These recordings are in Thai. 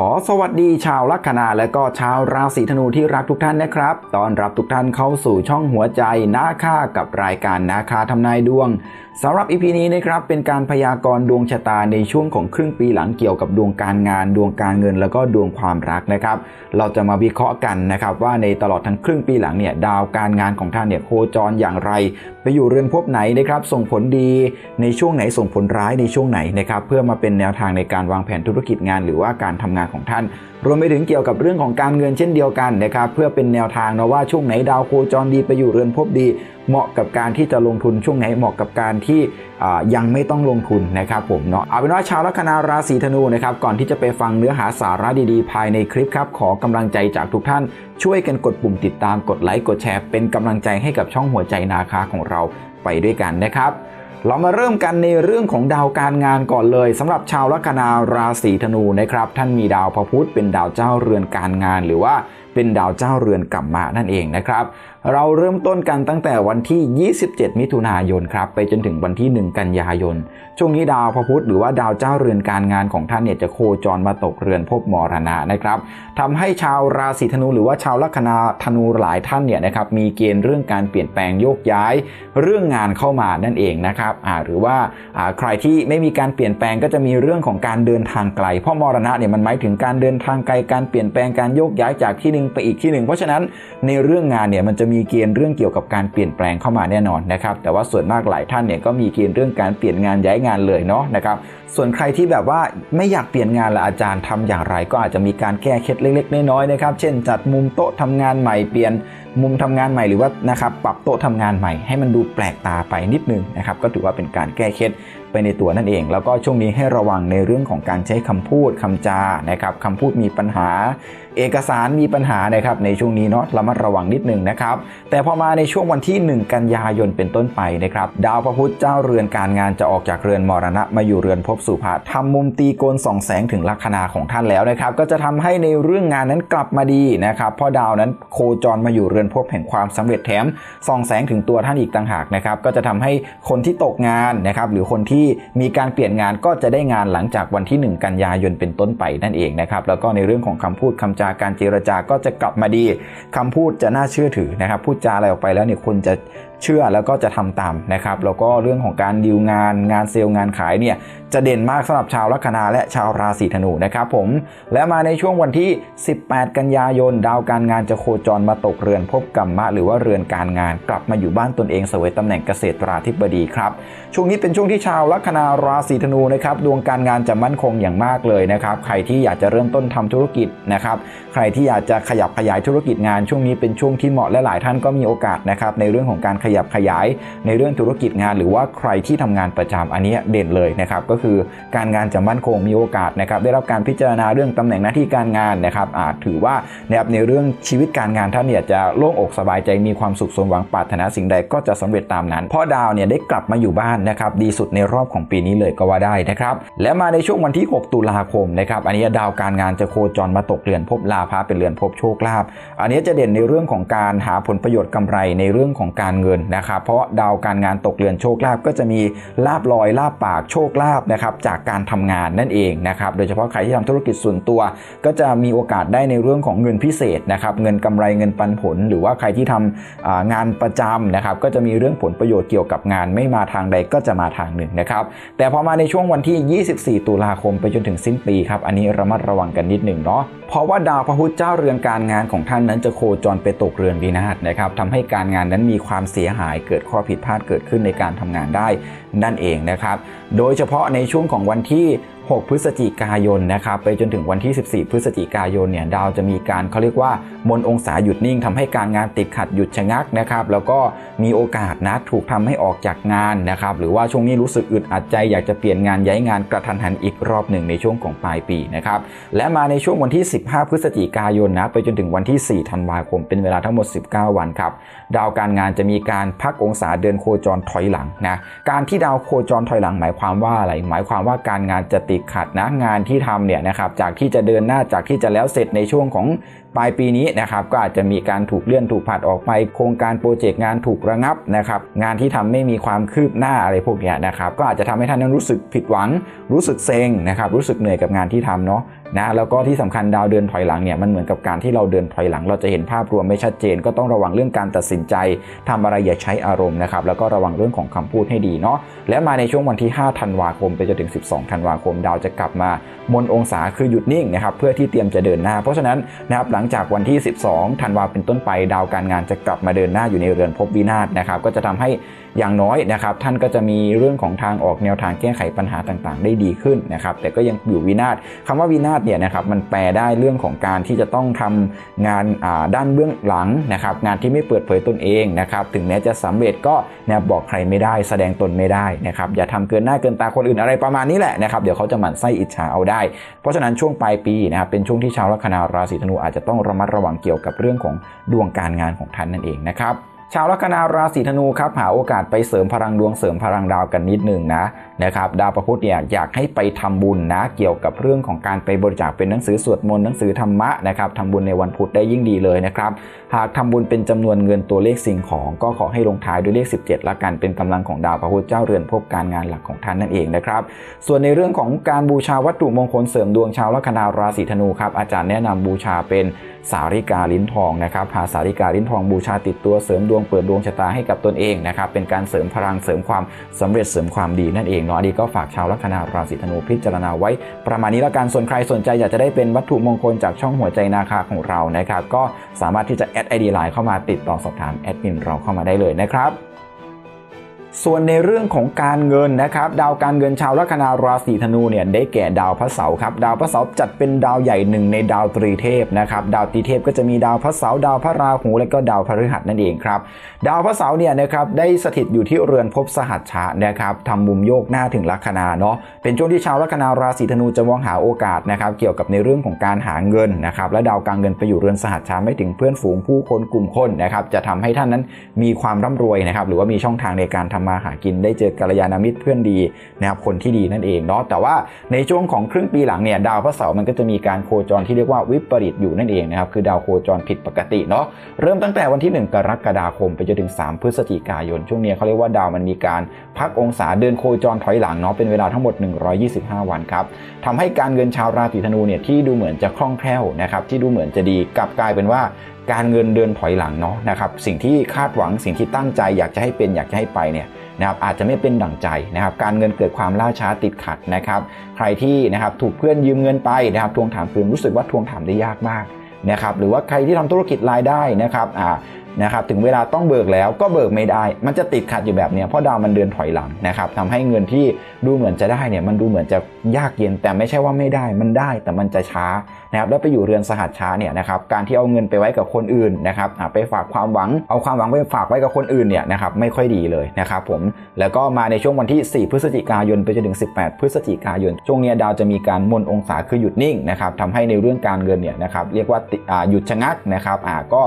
ขอสวัสดีชาวลัคนาและก็ชาวราศีธนูที่รักทุกท่านนะครับ ตอนรับทุกท่านเข้าสู่ช่องหัวใจนาค่ากับรายการนาคาทำนายดวงสำหรับอีพีนี้นะครับเป็นการพยากรณ์ดวงชะตาในช่วงของครึ่งปีหลังเกี่ยวกับดวงการงาน ดวงการเงินแล้วก็ดวงความรักนะครับ เราจะมาวิเคราะห์กันนะครับว่าในตลอดทั้งครึ่งปีหลังเนี่ยดาวการงานของท่านเนี่ยโคจรอย่างไร ไปอยู่เรือนภพไหนนะครับส่งผลดีในช่วงไหนส่งผลร้ายในช่วงไหนนะครับเพื่อมาเป็นแนวทางในการวางแผนธุรกิจงาน หรือว่าการทำงานของท่าน รวมไปถึงเกี่ยวกับเรื่องของการเงินเช่นเดียวกันนะครับเพื่อเป็นแนวทางนะว่าช่วงไหนดาวโคจรดีไปอยู่เรือนภพดี เหมาะกับการที่จะลงทุนช่วงไหนเหมาะกับการที่ยังไม่ต้องลงทุนนะครับผมเนาะเอาเป็นว่าชาวลัคนาราศีธนูนะครับก่อนที่จะไปฟังเนื้อหาสาระดีๆ ภายในคลิปครับขอกำลังใจจากทุกท่าน ช่วยกันกดปุ่มติดตามกดไลค์กดแชร์ เป็นกำลังใจให้กับช่องหัวใจนาคาของเราไปด้วยกันนะครับ เรามาเริ่มกันในเรื่องของดาวการงานก่อนเลยสำหรับชาวลัคนาราศีธนูนะครับ ท่านมีดาวพระพุธเป็นดาวเจ้าเรือนการงาน หรือว่าเป็นดาวเจ้าเรือนกัมมะนั่นเองนะครับเราเริ่มต้นกันตั้งแต่วันที่ 27 มิถุนายนครับไปจนถึงวันที่ 1 กันยายน ช่วงนี้ดาวพระพุธหรือว่าดาวเจ้าเรือนการงานของท่านเนี่ยจะโคจรมาตกเรือนภพมรณะนะครับทำให้ชาวราศีธนูหรือว่าชาวลัคนาธนูหลายท่านเนี่ยนะครับมีเกณฑ์เรื่องการเปลี่ยนแปลงโยกย้าย เรื่องงานเข้ามานั่นเองนะครับหรือว่าใครที่ไม่มีการเปลี่ยนแปลงก็จะมีเรื่องของการเดินทางไกล เพราะมรณะเนี่ยมันหมายถึงการเดินทางไกลการเปลี่ยนแปลงการโยกย้ายจากที่หนึ่งไปอีกที่หนึ่งเพราะฉะนั้นในเรื่องงานเนี่ยมันจะมีเกณฑ์เรื่องเกี่ยวกับการเปลี่ยนแปลงเข้ามาแน่นอนนะครับ แต่ว่าส่วนมากหลายท่านเนี่ยก็มีเกณฑ์เรื่องการเปลี่ยนงานย้ายงานเลยเนาะนะครับ ส่วนใครที่แบบว่าไม่อยากเปลี่ยนงานละอาจารย์ทำอย่างไร ก็อาจจะมีการแก้เคล็ดเล็กๆน้อยๆนะครับ เช่น จัดมุมโต๊ะทำงานใหม่เปลี่ยนมุมทำงานใหม่หรือว่านะครับปรับโต๊ะทำงานใหม่ให้มันดูแปลกตาไปนิดนึงนะครับก็ถือว่าเป็นการแก้เคล็ดไปในตัวนั่นเอง แล้วก็ช่วงนี้ให้ระวังในเรื่องของการใช้คำพูดคำจานะครับคำพูดมีปัญหา เอกสารมีปัญหานะครับในช่วงนี้เนาะระมัดระวังนิดนึงนะครับ แต่พอมาในช่วงวันที่ 1 กันยายนเป็นต้นไปนะครับ ดาวพระพุธเจ้าเรือนการงานจะออกจากเรือนมรณะมาอยู่เรือนภพสุภาทำมุมตีโกนส่องแสงถึงลัคนาของท่านแล้วนะครับ ก็จะทำให้ในเรื่องงานนั้นกลับมาดีนะครับเพราะดาวนั้นโคจรมาอยู่เรือนภพแห่งความสำเร็จแถมส่องแสงถึงตัวท่านอีกต่างหากนะครับ ก็จะทำให้คนที่ตกงานนะครับหรือคนที่มีการเปลี่ยนงานก็จะได้งานหลังจากวันที่ 1 กันยายนเป็นต้นไปนั่นเองนะครับแล้วก็ในเรื่องของคำพูดคำจาการเจรจาก็จะกลับมาดีคำพูดจะน่าเชื่อถือนะครับ พูดจาอะไรออกไปแล้วเนี่ยคนจะ เชื่อแล้วก็จะทำตามนะครับแล้วก็เรื่องของการดีลงานงานเซลล์งานขายเนี่ยจะเด่นมากสำหรับชาวลัคนาและชาวราศีธนูนะครับผมและมาในช่วงวันที่ 18 กันยายน ดาวการงานจะโคจรมาตกเรือนภพกรรมะ หรือว่าเรือนการงานกลับมาอยู่บ้านตนเองเสวยตำแหน่งเกษตราธิบดีครับช่วงนี้เป็นช่วงที่ชาวลัคนาราศีธนูนะครับดวงการงานจะมั่นคงอย่างมากเลยนะครับใครที่อยากจะเริ่มต้นทำธุรกิจนะครับใครที่อยากจะขยับขยายธุรกิจงาน ช่วงนี้เป็นช่วงที่เหมาะและหลายท่านก็มีโอกาสนะครับในเรื่องของการขยับขยายในเรื่องธุรกิจงาน หรือว่าใครที่ทำงานประจำอันนี้เด่นเลยนะครับก็คือการงานจะมั่นคงมีโอกาสนะครับได้รับการพิจารณาเรื่องตำแหน่งหน้าที่การงานนะครับอาจถือว่านะครับในเรื่องชีวิตการงานท่านเนี่ยจะโล่งอกสบายใจมีความสุขสมหวังปรารถนาสิ่งใดก็จะสำเร็จตามนั้นพราะดาวเนี่ยได้กลับมาอยู่บ้านนะครับดีสุดในรอบของปีนี้เลยก็ว่าได้นะครับและมาในช่วงวันที่ 6 ตุลาคมนะครับอันนี้ดาวการงานจะโคจรมาตกเรือนภพลาภะเป็นเรือนภพโชคลาภอันนี้จะเด่นในเรื่องของการหาผลประโยชน์กำไรในเรื่องของการเงินนะครับเพราะดาวการงานตกเรือนโชคลาภก็จะมีลาบลอยลาบปากโชคลาภนะครับจากการทำงานนั่นเองนะครับโดยเฉพาะใครที่ทำธุรกิจส่วนตัว ก็จะมีโอกาสได้ในเรื่องของเงินพิเศษนะครับเงินกำไรเงินปันผล หรือว่าใครที่ทำงานประจำนะครับก็จะมีเรื่องผลประโยชน์เกี่ยวกับงานไม่มาทางใดก็จะมาทางหนึ่งนะครับแต่พอมาในช่วงวันที่ 24 ตุลาคมไปจนถึงสิ้นปีครับอันนี้ระมัดระวังกันนิดหนึ่งเนาะเพราะว่าดาวพระพุธเจ้าเรือนการงานของท่านนั้นจะโคจรไปตกเรือนวินาศนะครับทำให้การงานนั้นมีความเสียหาย เกิดข้อผิดพลาดเกิดขึ้นในการทำงานได้นั่นเองนะครับ โดยเฉพาะในช่วงของวันที่ 6 พฤศจิกายนนะครับไปจนถึงวันที่ 14 พฤศจิกายนเนี่ยดาวจะมีการเขาเรียกว่ามนองศาหยุดนิ่งทำให้การงานติดขัดหยุดชะงักนะครับแล้วก็มีโอกาสนะถูกทำให้ออกจากงานนะครับหรือว่าช่วงนี้รู้สึกอึดอัดใจอยากจะเปลี่ยนงานย้ายงานกระทันหันอีกรอบหนึ่งในช่วงของปลายปีนะครับและมาในช่วงวันที่ 15 พฤศจิกายนนะไปจนถึงวันที่ 4 ธันวาคม เป็นเวลาทั้งหมด 19 วันครับดาวการงานจะมีการพักองศาเดินโคจรถอยหลังนะการที่ดาวโคจรถอยหลังหมายความว่าอะไรหมายความว่าการงานจะติดขัดนะงานที่ทำเนี่ยนะครับจากที่จะเดินหน้าจากที่จะแล้วเสร็จในช่วงของปลายปีนี้นะครับก็อาจจะมีการถูกเลื่อนถูกผัดออกไป โครงการโปรเจกต์งานถูกระงับนะครับงานที่ทำไม่มีความคืบหน้าอะไรพวกเนี้ยนะครับก็อาจจะทำให้ท่านนั้นรู้สึกผิดหวัง รู้สึกเซ็งนะครับรู้สึกเหนื่อยกับงานที่ทำเนาะ นะแล้วก็ที่สำคัญดาวเดินถอยหลังเนี่ยมันเหมือนกับการที่เราเดินถอยหลัง เราจะเห็นภาพรวมไม่ชัดเจน ก็ต้องระวังเรื่องการตัดสินใจทำอะไรอย่าใช้อารมณ์นะครับแล้วก็ระวังเรื่องของคำพูดให้ดีเนาะและมาในช่วงวันที่ 5 ธันวาคมไปจนถึง 12 ธันวาคม ดาวจะกลับมามนองศาคือหยุดนิ่งนะครับเพื่อที่เตรียมจะเดินหน้า เพราะฉะนั้นนะครับหลังจากวันที่ 12 ธันวาเป็นต้นไป ดาวการงานจะกลับมาเดินหน้าอยู่ในเรือนภพวินาศนะครับก็จะทำให้อย่างน้อยนะครับท่านก็จะมีเรื่องของทางออกแนวทางแก้ไขปัญหาต่างๆ ได้ดีขึ้นนะครับแต่ก็ยังอยู่วินาศคำว่าวินาศเนี่ยนะครับมันแปลได้เรื่องของการที่จะต้องทำงานด้านเบื้องหลังนะครับงานที่ไม่เปิดเผยตนเองนะครับถึงแม้จะสำเร็จก็นะบอกใครไม่ได้ แสดงตนไม่ได้นะครับอย่าทำเกินหน้าเกินตาคนอื่นอะไรประมาณนี้แหละนะครับเดี๋ยวเขาจะหมั่นไส้อิจฉาเอาได้ เพราะฉะนั้นช่วงปลายปีนะครับเป็นช่วงที่ชาวลัคนาราศีธนูอาจจะต้องระมัดระวังเกี่ยวกับเรื่องของดวงการงานของท่านนั่นเองนะครับ ชาวลัคนาราศีธนูครับหาโอกาสไปเสริมพลังดวงเสริมพลังดาวกันนิดหนึ่งนะนะครับดาวประพุธเนี่ยอยากให้ไปทำบุญนะเกี่ยวกับเรื่องของการไปบริจาคเป็นหนังสือสวดมนต์หนังสือธรรมะนะครับทำบุญในวันพุธได้ยิ่งดีเลยนะครับหากทำบุญเป็นจำนวนเงินตัวเลขสิ่งของ ก็ขอให้ลงท้ายด้วยเลข 17 ละกันเป็นกำลังของดาวพระพุธเจ้าเรือนพบการงานหลักของท่านนั่นเองนะครับส่วนในเรื่องของการบูชาวัตถุมงคลเสริมดวงชาวลัคนาราศีธนูครับอาจารย์แนะนำบูชาเป็น สาริกาลิ้นทองนะครับหาสาริกาลิ้นทองบูชาติดตัวเสริมดวงเปิดดวงชะตาให้กับตนเองนะครับเป็นการเสริมพลังเสริมความสำเร็จเสริมความดีนั่นเองเนาะอันนี้ก็ฝากชาวลัคนาราศีธนูพิจารณาไว้ ประมาณนี้แล้วกันส่วนใครสนใจอยากจะได้เป็นวัตถุมงคลจากช่องหัวใจนาคาของเรานะครับก็สามารถที่จะแอดไอดีไลน์เข้ามาติดต่อสอบถามแอดมินเราเข้ามาได้เลยนะครับ ส่วนในเรื่องของการเงินนะครับดาวการเงินชาวลัคนาราศีธนูเนี่ยได้แก่ดาวพระเสาร์ครับดาวพระเสาร์จัดเป็นดาวใหญ่หนึ่งในดาวตรีเทพนะครับดาวตรีเทพก็จะมีดาวพระเสาร์ดาวพระราหูและก็ดาวพฤหัสนั่นเองครับดาวพระเสาร์เนี่ยนะครับได้สถิตอยู่ที่เรือนภพสหัชชะนะครับทำมุมโยกหน้าถึงลัคนาเนาะเป็นช่วงที่ชาวลัคนาราศีธนูจะมองหาโอกาสนะครับเกี่ยวกับในเรื่องของการหาเงินนะครับและดาวการเงินไปอยู่เรือนสหัชชะไม่ถึงเพื่อนฝูงผู้คนกลุ่มคนนะครับจะทำให้ท่านนั้นมีความร่ำรวยนะครับหรือว่ามีช่องทางในการทำมาหากินได้เจอกัลยาณมิตรเพื่อนดีนะครับคนที่ดีนั่นเองเนาะแต่ว่าในช่วงของครึ่งปีหลังเนี่ยดาวพระเสาร์มันก็จะมีการโคจรที่เรียกว่าวิปริตอยู่นั่นเองนะครับคือดาวโคจรผิดปกติเนาะเริ่มตั้งแต่วันที่ 1 กรกฎาคมไปจนถึง 3 พฤศจิกายน ช่วงนี้เขาเรียกว่าดาวมันมีการพักองศาเดินโคจรถอยหลังเนาะเป็นเวลาทั้งหมด 125 วันครับทำให้การเงินชาวราศีธนูเนี่ยที่ดูเหมือนจะคล่องแคล่วนะครับที่ดูเหมือนจะดีกลับกลายเป็นว่าการเงินเดินถอยหลังเนาะนะครับสิ่งที่คาดหวังสิ่งที่ตั้งใจอยากจะให้เป็นอยากจะให้ไปเนี่ย นะครับอาจจะไม่เป็นดั่งใจนะครับการเงินเกิดความล่าช้าติดขัดนะครับใครที่นะครับถูกเพื่อนยืมเงินไปนะครับทวงถามคืนรู้สึกว่าทวงถามได้ยากมากนะครับหรือว่าใครที่ทำธุรกิจรายได้นะครับอ่า นะครับถึงเวลาต้องเบิกแล้วก็เบิกไม่ได้ มันจะติดขัดอยู่แบบนี้เพราะดาวมันเดินถอยหลังนะครับทำให้เงินที่ดูเหมือนจะได้เนี่ยมันดูเหมือนจะยากเย็นแต่ไม่ใช่ว่าไม่ได้มันได้แต่มันจะช้านะครับแล้วไปอยู่เรือนสหัสช้าเนี่ยนะครับการที่เอาเงินไปไว้กับคนอื่นนะครับไปฝากความหวังเอาความหวังไปฝากไว้กับคนอื่นเนี่ยนะครับไม่ค่อยดีเลยนะครับผมแล้วก็มาในช่วงวันที่ 4 พฤศจิกายนไปจนถึง 18 พฤศจิกายน ช่วงนี้ดาวจะมีการมนองศาคือหยุดนิ่งนะครับทำให้ในเรื่องการเงินเนี่ยนะครับเรียกว่าหยุดชะงักนะครับอ่าก็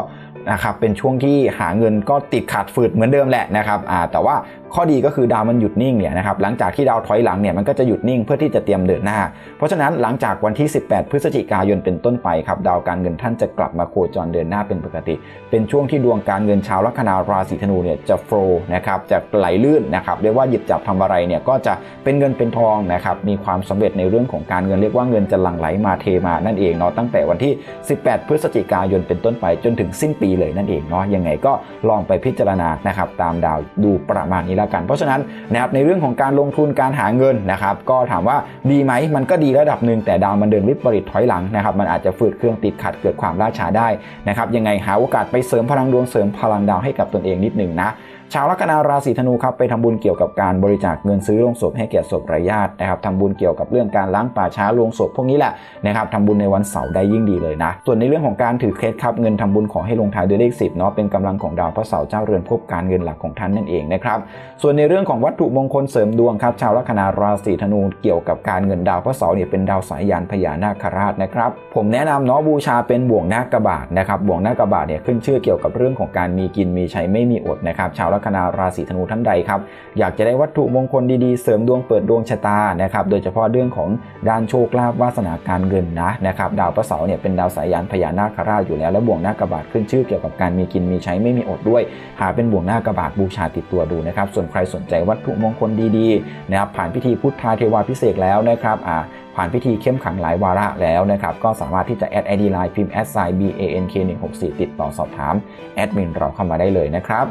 นะครับเป็นช่วงที่หาเงินก็ติดขัดฝืดเหมือนเดิมแหละนะครับแต่ว่า ข้อดีก็คือดาวมันหยุดนิ่งเนี่ยนะครับหลังจากที่ดาวถอยหลังเนี่ยมันก็จะหยุดนิ่งเพื่อที่จะเตรียมเดินหน้า เพราะฉะนั้นหลังจากวันที่ 18 พฤศจิกายนเป็นต้นไปครับดาวการเงินท่านจะกลับมาโคจรเดินหน้าเป็นปกติ เป็นช่วงที่ดวงการเงินชาวลัคนาราศีธนูเนี่ยจะโฟล์นะครับจะไหลลื่นนะครับเรียกว่าหยิบจับทำอะไรเนี่ยก็จะเป็นเงินเป็นทองนะครับมีความสำเร็จในเรื่องของการเงินเรียกว่าเงินจะหลั่งไหลมาเทมานั่นเองเนาะตั้งแต่วันที่ 18 พฤศจิกายนเป็นต้นไปจนถึงสิ้นปีเลยนั่นเองเนาะยังไงก็ลองไปพิจารณานะครับตามดาวดูประมาณนี้ล้วกัน เพราะฉะนั้นนะครับในเรื่องของการลงทุนการหาเงินนะครับก็ถามว่าดีไหมมันก็ดีระดับหนึ่งแต่ดาวมันเดินวิปริตถอยหลังนะครับมันอาจจะฝืดเครื่องติดขัดเกิดความล่าช้าได้นะครับยังไงหาโอกาสไปเสริมพลังดวงเสริมพลังดาวให้กับตนเองนิดหนึ่งนะ ชาวลัคนาราศีธนูครับไปทำบุญเกี่ยวกับการบริจาคเงินซื้อโลงศพให้แก่ศพไร้ญาตินะครับทำบุญเกี่ยวกับเรื่องการล้างป่าช้าโลงศพพวกนี้แหละนะครับทำบุญในวันเสาร์ได้ยิ่งดีเลยนะ ส่วนในเรื่องของการถือเคล็ดครับเงินทำบุญขอให้ลงท้ายด้วยเลขสิบเนาะเป็นกำลังของดาวพระเสาร์เจ้าเรือนพบการเงินหลักของท่านนั่นเองนะครับส่วนในเรื่องของวัตถุมงคลเสริมดวงครับชาวลัคนาราศีธนูเกี่ยวกับการเงินดาวพระเสาร์เนี่ยเป็นดาวสายยานพญานาคราชนะครับผมแนะนำเนาะบูชาเป็นบ่วงนาคกบาทนะครับบ่วงนาคกบาทเนี่ยขึ้นชื่อเกี่ยวกับเรื่องของการมีกินมีใช้ไม่มีอดนะครับชาวลัคนาราศีธนูท่านใดครับ อยากจะได้วัตถุมงคลดีๆ เสริมดวงเปิดดวงชะตานะครับ โดยเฉพาะเรื่องของด้านโชคลาภวาสนาการเงินนะนะครับ ดาวพระเสาร์เนี่ยเป็นดาวสายยานพญานาคราชอยู่แล้ว และบ่วงหน้ากระบาดขึ้นชื่อเกี่ยวกับการมีกินมีใช้ไม่มีอดด้วย หาเป็นบ่วงหน้ากระบาดบูชาติดตัวดูนะครับ ส่วนใครสนใจวัตถุมงคลดีๆนะครับ ผ่านพิธีพุทธาเทวาพิเศษแล้วนะครับอ่าผ่านพิธีเข้มขังหลายวาระแล้วนะครับ ก็สามารถที่จะแอดไอดีไลน์พิมพ์แอดไซน์ b a n k 1 6 4ติดต่อสอบถาม แอดมินเราเข้ามาได้เลยนะครับ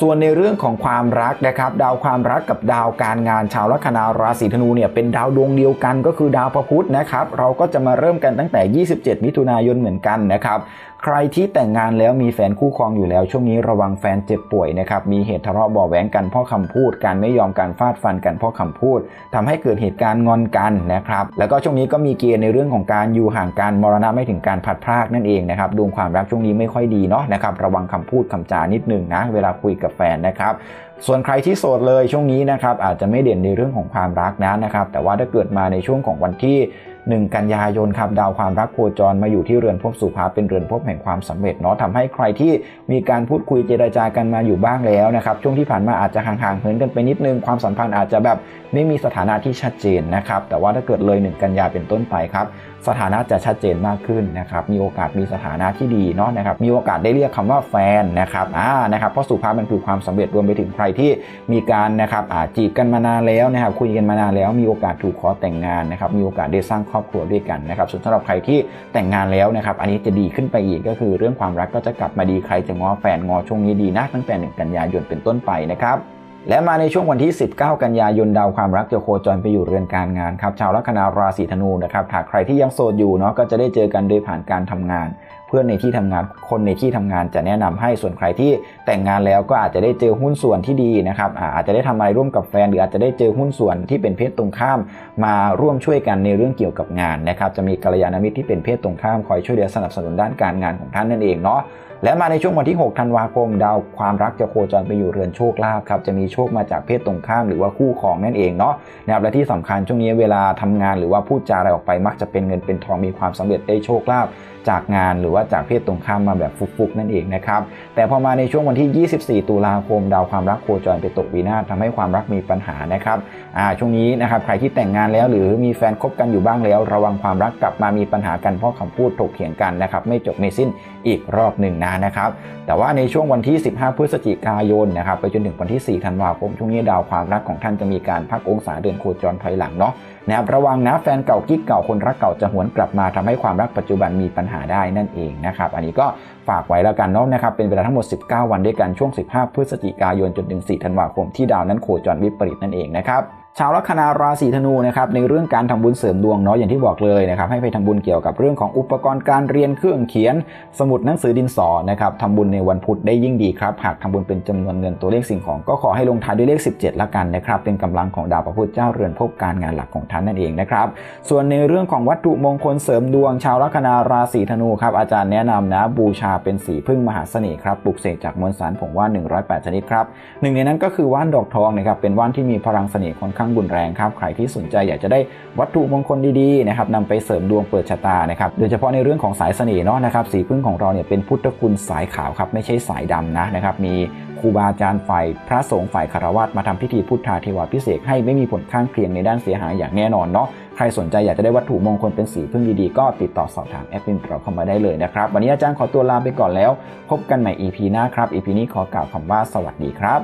ส่วนในเรื่องของความรักนะครับ ดาวความรักกับดาวการงานชาวลัคนาราศีธนูเนี่ยเป็นดาวดวงเดียวกันก็คือดาวพระพุธนะครับ เราก็จะมาเริ่มกันตั้งแต่ 27 มิถุนายนเหมือนกันนะครับ ใครที่แต่งงานแล้วมีแฟนคู่ครองอยู่แล้ว ช่วงนี้ระวังแฟนเจ็บป่วยนะครับมีเหตุทะเลาะเบาะแหวงกันเพราะคำพูด การไม่ยอมการฟาดฟันกันเพราะคำพูดทำให้เกิดเหตุการณ์งอนกันนะครับแล้วก็ช่วงนี้ก็มีเกณฑ์ในเรื่องของการอยู่ห่างกันมรณะไม่ถึงการพัดพรากนั่นเองนะครับดวงความรักช่วงนี้ไม่ค่อยดีเนาะนะครับระวังคำพูดคำจานิดนึงนะเวลาคุยกับแฟนนะครับส่วนใครที่โสดเลยช่วงนี้นะครับอาจจะไม่เด่นในเรื่องของความรักนะนะครับแต่ว่าถ้าเกิดมาในช่วงของวันที่ 1 กันยายนครับดาวความรักโคจรมาอยู่ที่เรือนภพสุภาเป็นเรือนภพแห่งความสำเร็จเนาะทำให้ใครที่มีการพูดคุยเจรจากันมาอยู่บ้างแล้วนะครับช่วงที่ผ่านมาอาจจะห่างๆเหินกันไปนิดนึงความสัมพันธ์อาจจะแบบไม่มีสถานะที่ชัดเจนนะครับแต่ว่าถ้าเกิดเลย 1 กันยาเป็นต้นไปครับสถานะจะชัดเจนมากขึ้นนะครับมีโอกาสมีสถานะที่ดีเนาะนะครับมีโอกาสได้เรียกคำว่าแฟนนะครับอ่านะครับเพราะสุภาพมันคือความสำเร็จรวมไปถึงใครที่มีการนะครับอาจีบกันมานานแล้วนะครับคุยกันมานานแล้วมีโอกาสถูกขอแต่งงานนะครับมีโอกาสได้สร้างครอบครัวด้วยกันนะครับส่วนสำหรับใครที่แต่งงานแล้วนะครับ อันนี้จะดีขึ้นไปอีกก็คือ เรื่องความรักก็จะกลับมาดีใครจะง้อแฟนง้อช่วงนี้ดีนะตั้งแต่1กันยายนเป็นต้นไปนะครับและมาในช่วงวันที่ 19 กันยายนดาวความรักจะโคจรไปอยู่เรือนการงานครับชาวลัคนาราศีธนูนะครับหากใครที่ยังโสดอยู่เนาะก็จะได้เจอกันโดยผ่านการทำงาน เพื่อนในที่ทำงานคนในที่ทำงานจะแนะนำให้ส่วนใครที่แต่งงานแล้วก็อาจจะได้เจอหุ้นส่วนที่ดีนะครับอาจจะได้ทำอะไรร่วมกับแฟน หรืออาจจะได้เจอหุ้นส่วนที่เป็นเพศตรงข้าม มาร่วมช่วยกันในเรื่องเกี่ยวกับงานนะครับจะมีกัลยาณมิตรที่เป็นเพศตรงข้ามคอยช่วยเหลือสนับสนุนด้านการงานของท่านนั่นเองเนาะและมาในช่วงวันที่ 6 ธันวาคม ดาวความรักจะโคจรไปอยู่เรือนโชคลาภครับจะมีโชคมาจากเพศตรงข้ามหรือว่าคู่ครองนั่นเองเนาะนะครับและที่สำคัญช่วงนี้เวลาทำงานหรือว่าพูดจาอะไรออกไปมักจะเป็นเงินเป็นทองมีความสำเร็จได้โชคลาภ จากงานหรือว่าจากเพศตรงข้ามมาแบบฟุกๆนั่นเองนะครับแต่พอมาในช่วงวันที่ 24 ตุลาคม ดาวความรักโคจรไปตกวินาศทำให้ความรักมีปัญหานะครับอ่าช่วงนี้นะครับใครที่แต่งงานแล้วหรือมีแฟนคบกันอยู่บ้างแล้ว ระวังความรักกลับมามีปัญหากันเพราะคำพูดถกเถียงกันนะครับไม่จบไม่สิ้นอีกรอบหนึ่งนะนะครับแต่ว่าในช่วงวันที่ 15 พฤศจิกายนนะครับไปจนถึงวันที่ 4 ธันวาคมช่วงนี้ดาวความรักของท่านจะมีการพักองศาเดินโคจรถอยหลังเนาะ นะครับระวังนะแฟนเก่ากิ๊กเก่าคนรักเก่าจะหวนกลับมาทำให้ความรักปัจจุบันมีปัญหาได้นั่นเองนะครับอันนี้ก็ฝากไว้แล้วกันเนาะนะครับเป็นเวลาทั้งหมด 19 วันด้วยกันช่วง 15 พฤศจิกายนจนถึง 4 ธันวาคมที่ดาวนั้นโคจรวิปริตนั่นเองนะครับ ชาวลัคนาราศีธนูนะครับในเรื่องการทำบุญเสริมดวงเนาะอย่างที่บอกเลยนะครับให้ไปทำบุญเกี่ยวกับเรื่องของอุปกรณ์การเรียนเครื่องเขียน สมุดหนังสือดินสอนะครับทำบุญในวันพุธได้ยิ่งดีครับหากทำบุญเป็นจำนวนเงินตัวเลขสิ่งของก็ขอให้ลงท้ายด้วยเลข 17 ละกันนะครับเป็นกำลังของดาวพระพุธเจ้าเรือนภพการงานหลักของท่านนั่นเองนะครับส่วนในเรื่องของวัตถุมงคลเสริมดวง ชาวลัคนาราศีธนูครับอาจารย์แนะนำนะบูชาเป็นสีพึ่งมหาเสน่ห์ครับปลุกเสกจากมวลสารผงว่าน108ชนิดครับหนึ่งในนั้นก็คือว่านดอกทองนะครับเป็นว่านที่มีพลังเสน่ห์ค่อนข้างบุญแรงครับใครที่สนใจอยากจะได้วัตถุมงคลดีๆนะครับนำไปเสริมดวงเปิดชะตานะครับโดยเฉพาะในเรื่องของสายเสน่ห์เนาะนะครับสีพึ่งของเราเนี่ยเป็นพุทธคุณสายขาวครับไม่ใช่สายดำนะนะครับมีครูบาอาจารย์ฝ่ายพระสงฆ์ฝ่ายคารวะมาทำพิธีพุทธาเทวาพิเศษให้ไม่มีผลข้างเคียงในด้านเสียหายอย่างแน่นอนเนาะใครสนใจอยากจะได้วัตถุมงคลเป็นสีพึ่งดีๆ ก็ติดต่อสอบถามแอดมินเราเข้ามาได้เลยนะครับ วันนี้อาจารย์ขอตัวลาไปก่อนแล้ว พบกันใหม่ EP หน้าครับ EP นี้ขอกล่าวคำว่าสวัสดีครับ